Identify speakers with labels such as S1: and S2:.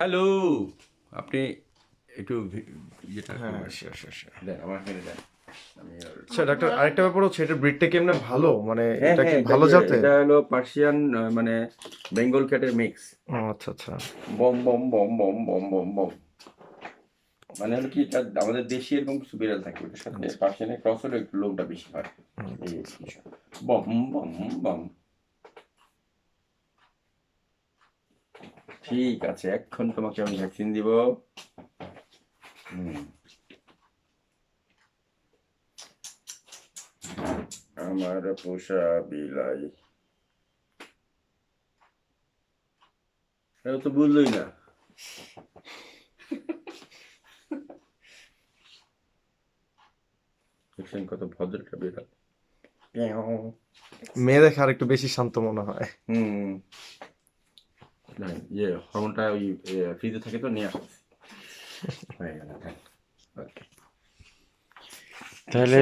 S1: Hello আপনি একটু ইয়েটা
S2: হ্যাঁ শিওর শিওর শিওর
S1: দেন আমার এখানে দেন। আমি আর-
S2: আচ্ছা ডাক্তার আরেকটা ব্যাপার হচ্ছে এটা ব্রিডটা ভালো? মানে
S1: হ্যাঁ,
S2: এটা কি
S1: হ্যাঁ,
S2: ভালো
S1: এটা- হলো পার্সিয়ান আহ, মানে বেঙ্গল ক্যাটের মিক্স
S2: ও আচ্ছা আচ্ছা।
S1: বম বম বম বম বম বম বম। মানে হলো কি এটা আমাদের দেশি এরকম কিছু বিড়াল থাকে ওটার সাথে পার্সিয়ানের ক্রস হলে একটু লোকটা বেশি হয়। এই হচ্ছে বিষয়। বম বম বম। ঠিক আছে এখন তোমাকে আমি ভ্যাকসিন দিব। আমার পোষা বিলাই এটা তো বললোই না। দেখছেন কত ভদ্র একটা বিড়াল
S2: মেয়ে দেখে আর একটু বেশি শান্ত মনে হয়।
S1: হুম। না, ইয়ে হরমোনটা ওই ফ্রিজে থাকে তো নিয়ে আসতেছি। হয়ে গেল হ্যাঁ।
S2: তাহলে